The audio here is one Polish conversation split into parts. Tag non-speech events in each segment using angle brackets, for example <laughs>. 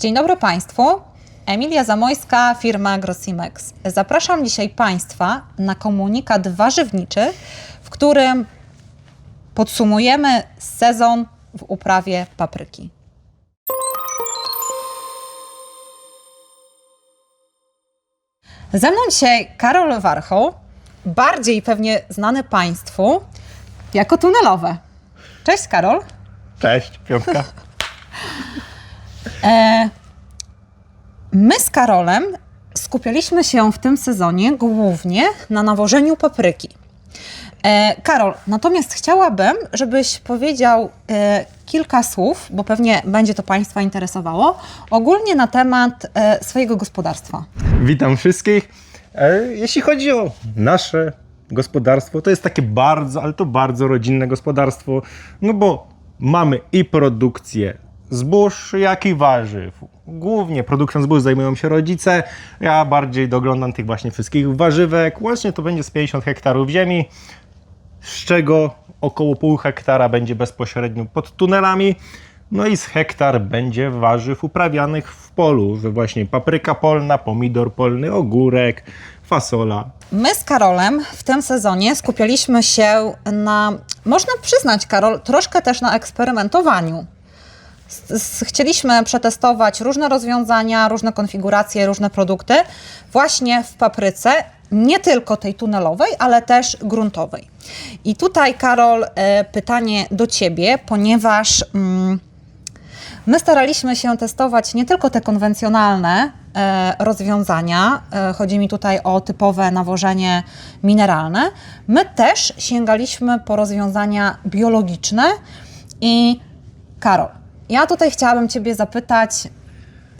Dzień dobry Państwu. Emilia Zamojska, firma Grossimex. Zapraszam dzisiaj Państwa na komunikat warzywniczy, w którym podsumujemy sezon w uprawie papryki. Ze mną dzisiaj Karol Warchoł, bardziej pewnie znany Państwu jako tunelowe. Cześć Karol. Cześć, piątka. <laughs> E, my z Karolem skupialiśmy się w tym sezonie głównie na nawożeniu papryki. E, Karol, natomiast chciałabym, żebyś powiedział e, kilka słów, bo pewnie będzie to Państwa interesowało, ogólnie na temat e, swojego gospodarstwa. Witam wszystkich. E, Jeśli chodzi o nasze gospodarstwo, to jest takie bardzo, ale to bardzo rodzinne gospodarstwo, no bo mamy i produkcję zbóż, jak i warzyw. Głównie produkcją zbóż zajmują się rodzice, ja bardziej doglądam tych właśnie wszystkich warzywek. Łącznie to będzie z 50 hektarów ziemi, z czego około pół hektara będzie bezpośrednio pod tunelami, no i z hektar będzie warzyw uprawianych w polu, że właśnie papryka polna, pomidor polny, ogórek, fasola. My z Karolem w tym sezonie skupialiśmy się na, można przyznać, Karol, troszkę też na eksperymentowaniu. Chcieliśmy przetestować różne rozwiązania, różne konfiguracje, różne produkty właśnie w papryce, nie tylko tej tunelowej, ale też gruntowej. I tutaj, Karol, e, pytanie do Ciebie, ponieważ. Mm, My staraliśmy się testować nie tylko te konwencjonalne e, rozwiązania, e, chodzi mi tutaj o typowe nawożenie mineralne, my też sięgaliśmy po rozwiązania biologiczne i Karol, ja tutaj chciałabym Ciebie zapytać,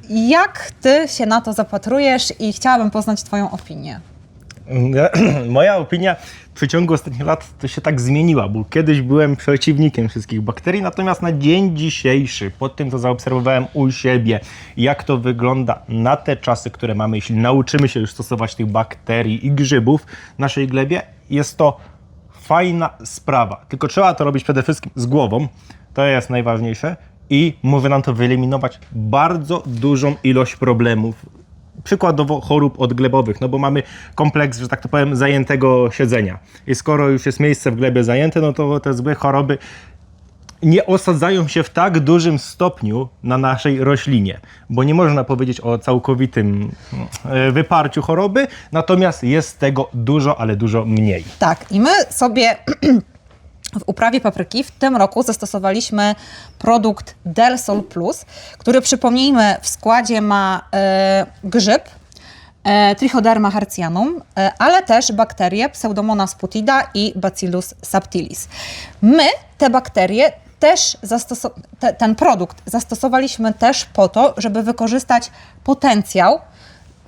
jak Ty się na to zapatrujesz i chciałabym poznać Twoją opinię. <clears throat> Moja opinia w przeciągu ostatnich lat to się tak zmieniła, bo kiedyś byłem przeciwnikiem wszystkich bakterii, natomiast na dzień dzisiejszy, po tym co zaobserwowałem u siebie, jak to wygląda na te czasy, które mamy, jeśli nauczymy się już stosować tych bakterii i grzybów w naszej glebie, jest to fajna sprawa. Tylko trzeba to robić przede wszystkim z głową, to jest najważniejsze i może nam to wyeliminować bardzo dużą ilość problemów przykładowo chorób odglebowych, no bo mamy kompleks, że tak to powiem, zajętego siedzenia. I skoro już jest miejsce w glebie zajęte, no to te złe choroby nie osadzają się w tak dużym stopniu na naszej roślinie, bo nie można powiedzieć o całkowitym e, wyparciu choroby, natomiast jest tego dużo, ale dużo mniej. Tak, i my sobie <clears throat> w uprawie papryki w tym roku zastosowaliśmy produkt Delsol Plus, który przypomnijmy w składzie ma e, grzyb, e, Trichoderma hercianum, e, ale też bakterie Pseudomonas putida i Bacillus subtilis. My te bakterie też te, ten produkt zastosowaliśmy też po to, żeby wykorzystać potencjał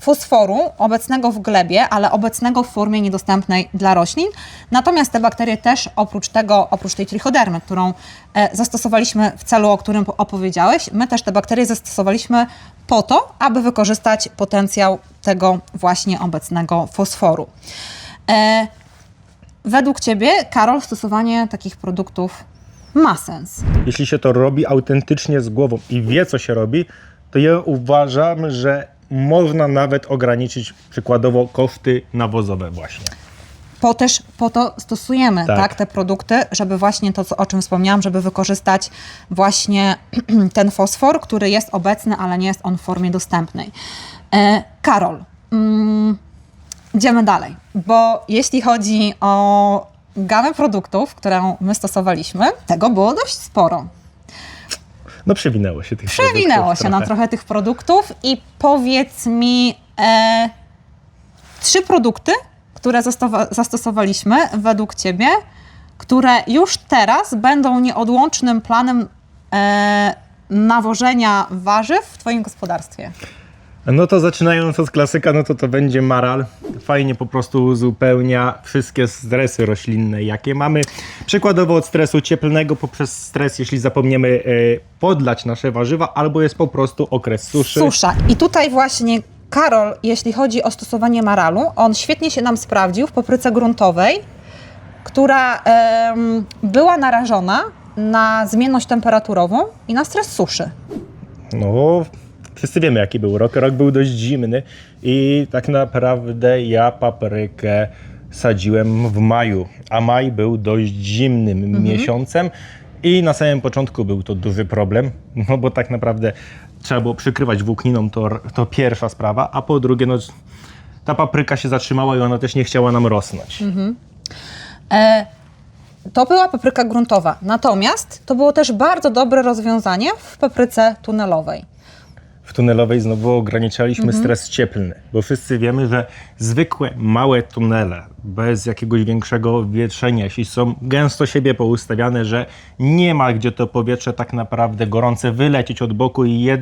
fosforu obecnego w glebie, ale obecnego w formie niedostępnej dla roślin. Natomiast te bakterie też oprócz tego, oprócz tej trichodermy, którą e, zastosowaliśmy w celu, o którym opowiedziałeś, my też te bakterie zastosowaliśmy po to, aby wykorzystać potencjał tego właśnie obecnego fosforu. E, według Ciebie, Karol, stosowanie takich produktów ma sens. Jeśli się to robi autentycznie z głową i wie, co się robi, to ja uważam, że można nawet ograniczyć przykładowo koszty nawozowe właśnie. Po też po to stosujemy tak. Tak. te produkty, żeby właśnie to, co, o czym wspomniałam, żeby wykorzystać właśnie <clears throat> ten fosfor, który jest obecny, ale nie jest on w formie dostępnej. E, Karol, mm, idziemy dalej, bo jeśli chodzi o gamę produktów, którą my stosowaliśmy, tego było dość sporo. No przewinęło się tych Przewinęło się na trochę tych produktów i powiedz mi e, trzy produkty, które zastosowaliśmy według Ciebie, które już teraz będą nieodłącznym planem e, nawożenia warzyw w Twoim gospodarstwie. No to zaczynając od klasyka, no to to będzie maral. Fajnie po prostu uzupełnia wszystkie stresy roślinne, jakie mamy. Przykładowo od stresu cieplnego poprzez stres, jeśli zapomniemy e, podlać nasze warzywa, albo jest po prostu okres suszy. Susza. I tutaj właśnie Karol, jeśli chodzi o stosowanie maralu, on świetnie się nam sprawdził w papryce gruntowej, która em, była narażona na zmienność temperaturową i na stres suszy. No, wszyscy wiemy jaki był rok. Rok był dość zimny i tak naprawdę ja paprykę sadziłem w maju, a maj był dość zimnym miesiącem i na samym początku był to duży problem, <laughs> no bo tak naprawdę trzeba było przykrywać włókniną, to, to pierwsza sprawa, a po drugie no, ta papryka się zatrzymała i ona też nie chciała nam rosnąć. E, to była papryka gruntowa, natomiast to było też bardzo dobre rozwiązanie w papryce tunelowej. W tunelowej znowu ograniczaliśmy stres cieplny, bo wszyscy wiemy, że zwykłe małe tunele bez jakiegoś większego wietrzenia, jeśli są gęsto siebie poustawiane, że nie ma gdzie to powietrze tak naprawdę gorące wylecieć od boku i je,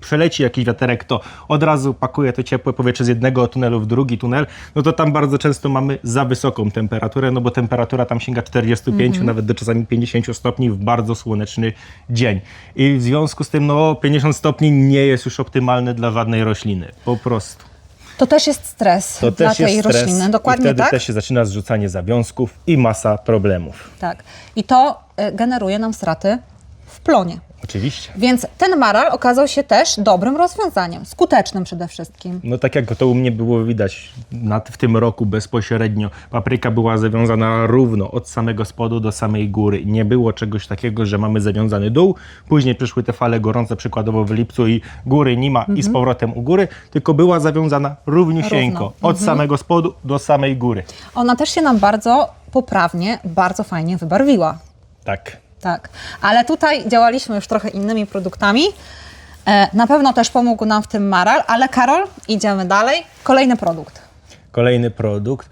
przeleci jakiś wiaterek, to od razu pakuje to ciepłe powietrze z jednego tunelu w drugi tunel, no to tam bardzo często mamy za wysoką temperaturę, no bo temperatura tam sięga 45, nawet do czasami 50 stopni w bardzo słoneczny dzień. I w związku z tym, no 50 stopni nie jest już optymalne dla żadnej rośliny, po prostu. To też jest stres To dla tej stres rośliny. i Dokładnie wtedy tak. też się zaczyna zrzucanie zawiązków i masa problemów. tak. I to e, generuje nam straty w plonie. Oczywiście. Więc ten maral okazał się też dobrym rozwiązaniem, skutecznym przede wszystkim. No tak jak to u mnie było widać na, w tym roku bezpośrednio, papryka była zawiązana równo od samego spodu do samej góry. Nie było czegoś takiego, że mamy zawiązany dół, później przyszły te fale gorące przykładowo w lipcu i góry nie ma i z powrotem u góry, tylko była zawiązana równiusieńko Równo. od samego spodu do samej góry. Ona też się nam bardzo poprawnie, bardzo fajnie wybarwiła. Tak. Tak, ale tutaj działaliśmy już trochę innymi produktami. E, Na pewno też pomógł nam w tym Maral, ale Karol, idziemy dalej. Kolejny produkt. Kolejny produkt.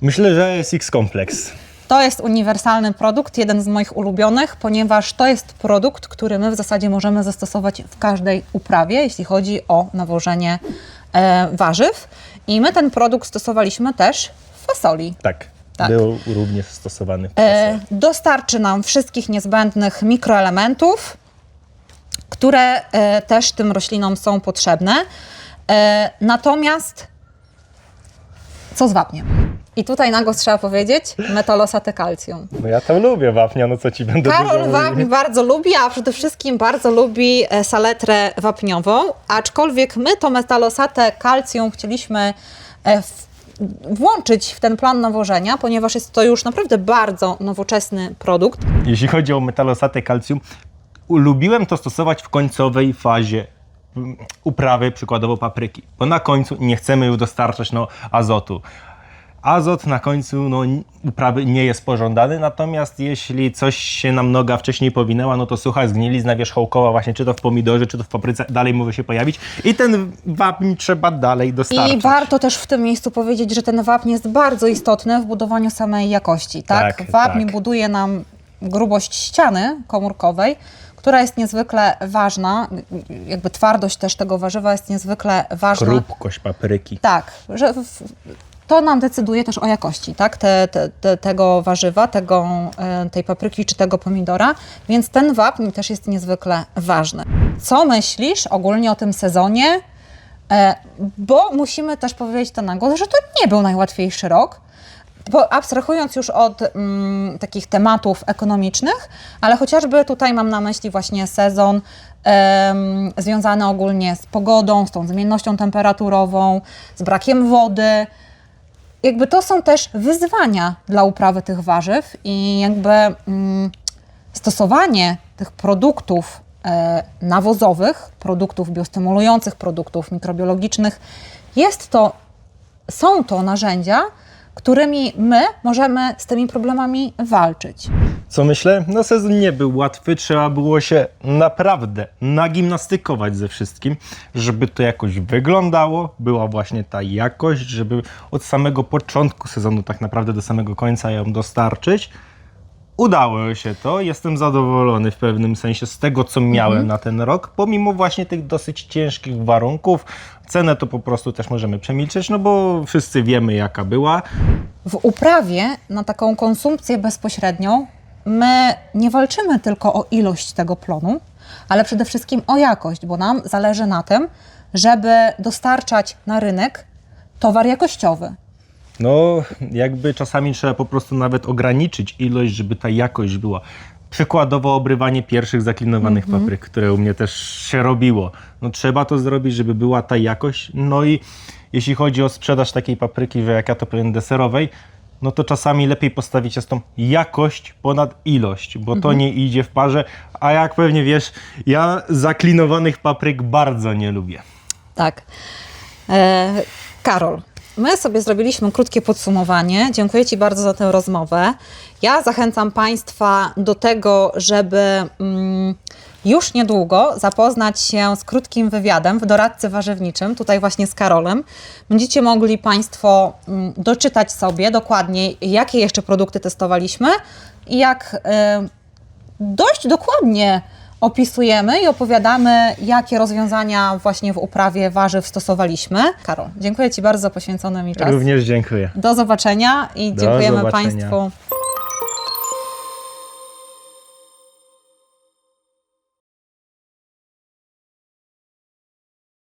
Myślę, że jest X-Complex. To jest uniwersalny produkt, jeden z moich ulubionych, ponieważ to jest produkt, który my w zasadzie możemy zastosować w każdej uprawie, jeśli chodzi o nawożenie e, warzyw. I my ten produkt stosowaliśmy też w fasoli. Tak. Tak. Był również stosowany w E, dostarczy nam wszystkich niezbędnych mikroelementów, które e, też tym roślinom są potrzebne. E, natomiast co z wapniem? I tutaj na głos trzeba powiedzieć metalosaty calcium. No ja to lubię wapnia, no co ci będę Karol wapń bardzo lubi, a przede wszystkim bardzo lubi saletrę wapniową, aczkolwiek my to metalosatę calcium chcieliśmy w, włączyć w ten plan nawożenia, ponieważ jest to już naprawdę bardzo nowoczesny produkt. Jeśli chodzi o metalosatę kalcium, lubiłem to stosować w końcowej fazie mm, uprawy, przykładowo papryki, bo na końcu nie chcemy już dostarczać no, azotu. Azot na końcu no, uprawy nie jest pożądany, natomiast jeśli coś się nam noga wcześniej powinęła, no to sucha zgnilizna wierzchołkowa właśnie, czy to w pomidorze, czy to w papryce, dalej może się pojawić i ten wapń trzeba dalej dostarczać. I warto też w tym miejscu powiedzieć, że ten wapń jest bardzo istotny w budowaniu samej jakości. Tak? Tak, Wapń tak. buduje nam grubość ściany komórkowej, która jest niezwykle ważna, jakby twardość też tego warzywa jest niezwykle ważna. Chrupkość papryki. Tak, że w, to nam decyduje też o jakości tak? te, te, te, tego warzywa, tego, e, tej papryki czy tego pomidora, więc ten wapń też jest niezwykle ważny. Co myślisz ogólnie o tym sezonie? E, Bo musimy też powiedzieć to na głos, że to nie był najłatwiejszy rok. Bo abstrahując już od mm, takich tematów ekonomicznych, ale chociażby tutaj mam na myśli właśnie sezon związany ogólnie z pogodą, z tą zmiennością temperaturową, z brakiem wody. Jakby to są też wyzwania dla uprawy tych warzyw i jakby mm, stosowanie tych produktów e, nawozowych, produktów biostymulujących, produktów mikrobiologicznych, jest to, są to narzędzia, którymi my możemy z tymi problemami walczyć. Co myślę? No sezon nie był łatwy, trzeba było się naprawdę nagimnastykować ze wszystkim, żeby to jakoś wyglądało, była właśnie ta jakość, żeby od samego początku sezonu tak naprawdę do samego końca ją dostarczyć. Udało się to, jestem zadowolony w pewnym sensie z tego, co miałem na ten rok, pomimo właśnie tych dosyć ciężkich warunków. Cenę to po prostu też możemy przemilczeć, no bo wszyscy wiemy jaka była. W uprawie na taką konsumpcję bezpośrednią my nie walczymy tylko o ilość tego plonu, ale przede wszystkim o jakość, bo nam zależy na tym, żeby dostarczać na rynek towar jakościowy. No, jakby czasami trzeba po prostu nawet ograniczyć ilość, żeby ta jakość była. Przykładowo obrywanie pierwszych zaklinowanych Mhm. papryk, które u mnie też się robiło. No trzeba to zrobić, żeby była ta jakość. No i jeśli chodzi o sprzedaż takiej papryki, że jak ja to powiem deserowej, no to czasami lepiej postawić jest tą jakość ponad ilość, bo Mhm. to nie idzie w parze. A jak pewnie wiesz, ja zaklinowanych papryk bardzo nie lubię. Tak. E, Karol, my sobie zrobiliśmy krótkie podsumowanie. Dziękuję Ci bardzo za tę rozmowę. Ja zachęcam Państwa do tego, żeby mm, już niedługo zapoznać się z krótkim wywiadem w doradcy warzywniczym, tutaj właśnie z Karolem. Będziecie mogli Państwo mm, doczytać sobie dokładnie, jakie jeszcze produkty testowaliśmy i jak e, dość dokładnie opisujemy i opowiadamy, jakie rozwiązania właśnie w uprawie warzyw stosowaliśmy. Karol, dziękuję Ci bardzo za poświęcony mi czas. Również dziękuję. Do zobaczenia i Do dziękujemy zobaczenia. Państwu